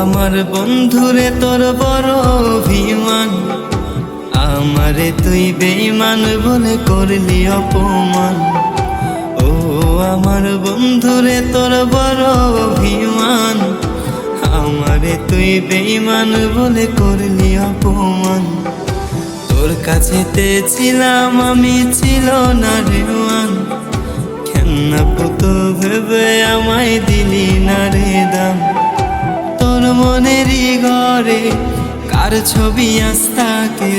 আমার বন্ধুরে তোর বড় অভিমান। আমারে তুই বেইমান বলে করলি অপমান। ও আমার বন্ধুরে তোর বড় অভিমান। আমারে তুই বেইমান বলে করলি অপমান। তোর কাছেতে ছিলাম, আমি ছিল না রেওয়ান। খেন্না পুতুল ভেবে আমায় দিলি না রে দাম কার ছবি আস্তাকে?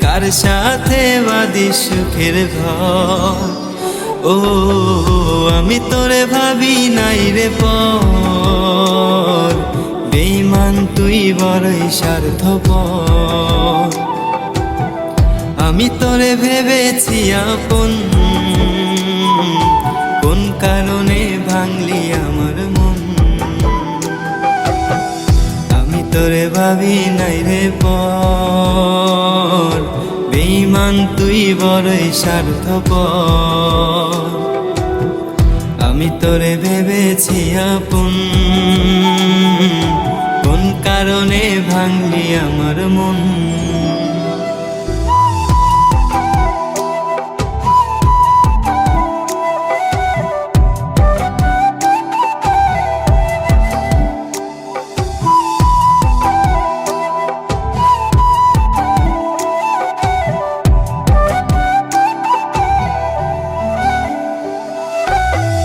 কার সাথে বাদি সুখের ঘর ও, আমি তোরে ভাবি নাই রে পর। বেইমান তুই বড়ই স্বার্থপর। আমি তোরে ভেবেছি আপন ভাবি নাই রে পর। বেইমান তুই বড়ই স্বার্থপর। আমি তোরে ভেবেছি আপন। কোন কারণে ভাঙলি আমার মন?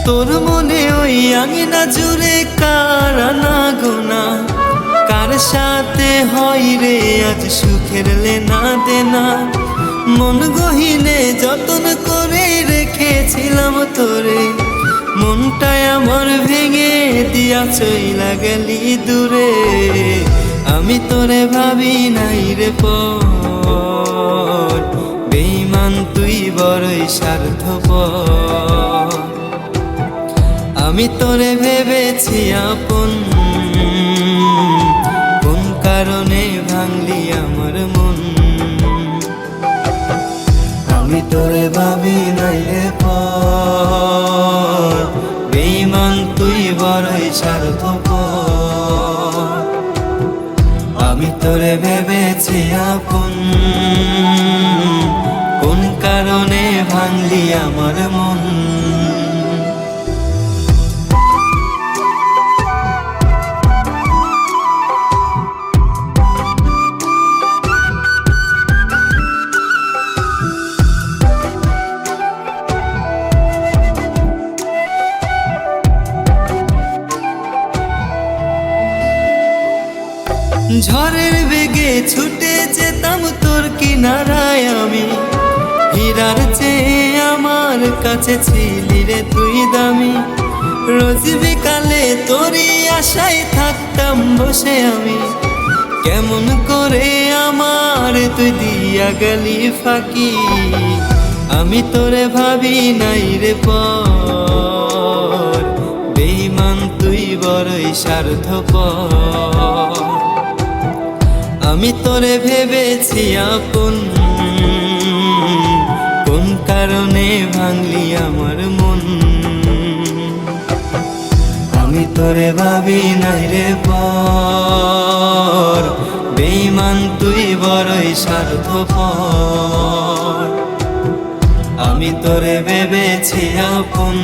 তোর মনে ওই আঙিনা জুড়ে কার না গোনা কার সাথে হয় রে আজ সুখের লেনা দেনা? মন গহিনে যতন করে রেখেছিলাম তোরে মনটায় আমার ভেঙে দিয়া চইলা গেলি দূরে। আমি তোরে ভাবি নাই রে পর বেইমান তুই বড়ই স্বার্থপর। আমি তোরে ভেবেছি আপন। কোন কারণে ভাঙলি আমার মন? আমি তোরে ভাবি নাই রে পর। বেইমান তুই বড়ই স্বার্থপর। আমি তোরে ভেবেছি আপন। কোন কারণে ভাঙলি আমার মন? ঝড়ের বেগে ছুটে যেতাম তোর কিনারায় আমি। হীরার চেয়ে আমার কাছে ছিলি রে তুই দামি। রোজ বিকালে তোরই আশায় থাকতাম বসে আমি। কেমন করে আমার তুই দিয়া গেলি ফাঁকি। আমি তোরে ভাবি নাই রে বেইমান তুই বড়ই স্বার্থপর। আমি তোরে ভেবেছি আপন। কোন কারণে ভাঙলি আমার মন? আমি তোরে ভাবি নাই রে পর। বেইমান তুই বড়ই স্বার্থপর। আমি তোরে ভেবেছি আপন।